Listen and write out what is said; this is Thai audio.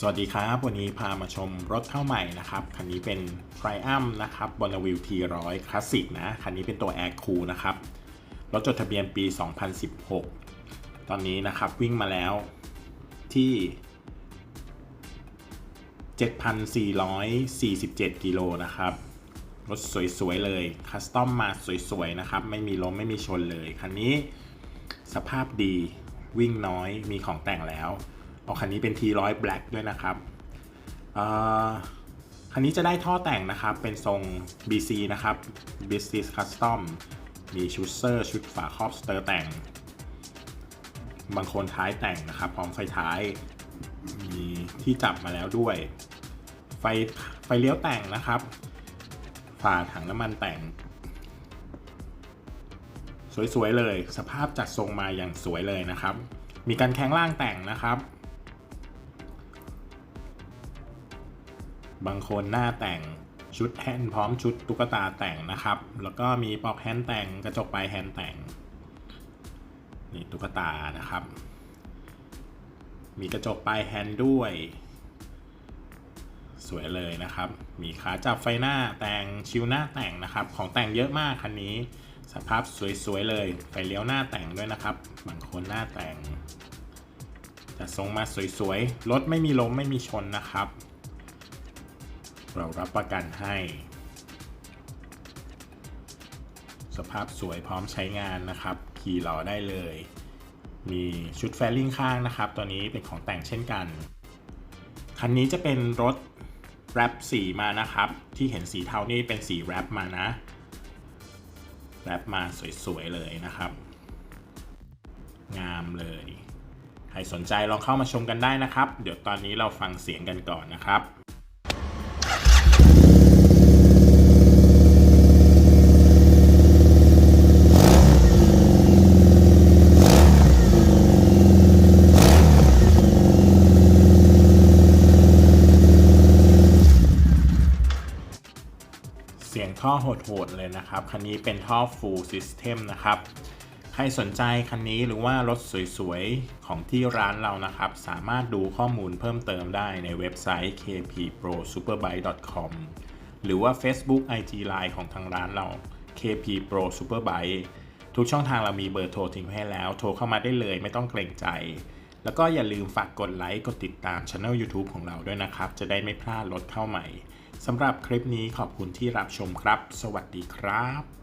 สวัสดีครับ วันนี้พามาชมรถเข้าใหม่นะครับ คันนี้เป็น Triumph นะครับบอนวิว T100 คลาสสิกนะ คันนี้เป็นตัว Air Cool นะครับ รถจดทะเบียนปี 2016 ตอนนี้นะครับวิ่งมาแล้วที่ 7,447 กิโลนะครับ รถสวย ๆ เลย คัสตอมมาสวย ๆ นะครับ ไม่มีล้มไม่มีชนเลย คันนี้สภาพดีวิ่งน้อยมีของแต่งแล้ว เอาคันนี้เป็น T100 Black ด้วยนะครับอ่อคันนี้จะได้ท่อแต่งนะครับ เป็นทรง BC นะครับ Business Custom มีชุดเซอร์ชุดฝาครอบสเตอร์แต่ง บางคนท้ายแต่งนะครับ พร้อมไฟท้าย มีที่จับมาแล้วด้วย ไฟไฟเลี้ยวแต่งนะครับฝาถังน้ำมันแต่ง สวยๆเลย สภาพจัดทรงมาอย่างสวยเลยนะครับ มีการแข้งล่างแต่งนะครับ บางคนหน้าแต่งชุดแฮนด์พร้อมชุดตุ๊กตาแต่งนะครับ แล้วก็มีปลอกแฮนด์แต่งกระจกปลายแฮนด์แต่งนี่ตุ๊กตานะครับ มีกระจกปลายแฮนด์ด้วย สวยเลยนะครับ มีขาจับไฟหน้าแต่งชิวหน้าแต่งนะครับ ของแต่งเยอะมากคันนี้ สภาพสวยๆเลย ไฟเลี้ยวหน้าแต่งด้วยนะครับ บางคนหน้าแต่งจะทรงมาสวยๆ รถไม่มีล้มไม่มีชนนะครับ เรารับประกันให้ สภาพสวยพร้อมใช้งานนะครับ ขี่ล้อได้เลย มีชุดแฟลิ่งข้างนะครับ ตัวนี้เป็นของแต่งเช่นกัน คันนี้จะเป็นรถแรปสีมานะครับ ที่เห็นสีเทานี่เป็นสีแรปมานะแรปมาสวยๆเลยนะครับ งามเลย ใครสนใจลองเข้ามาชมกันได้นะครับ เดี๋ยวตอนนี้เราฟังเสียงกันก่อนนะครับ ท่อโหดๆเลยนะครับ คันนี้เป็นท่อ full system นะครับ ใครสนใจคันนี้หรือว่ารถสวยๆ ของที่ร้านเรานะครับ สามารถดูข้อมูลเพิ่มเติมได้ในเว็บไซต์ kpprosuperbike.com หรือว่า Facebook IG Line ของทางร้านเรา KP Pro Superbike ทุกช่องทางเรามีเบอร์โทรทิ้งไว้ให้แล้ว โทรเข้ามาได้เลยไม่ต้องเกรงใจ แล้วก็อย่าลืมฝากกดไลค์ กดติดตามช anel YouTube ของเราด้วยนะครับ จะได้ไม่พลาดรถเข้าใหม่ สำหรับคลิปนี้ขอบคุณที่รับชมครับ สวัสดีครับ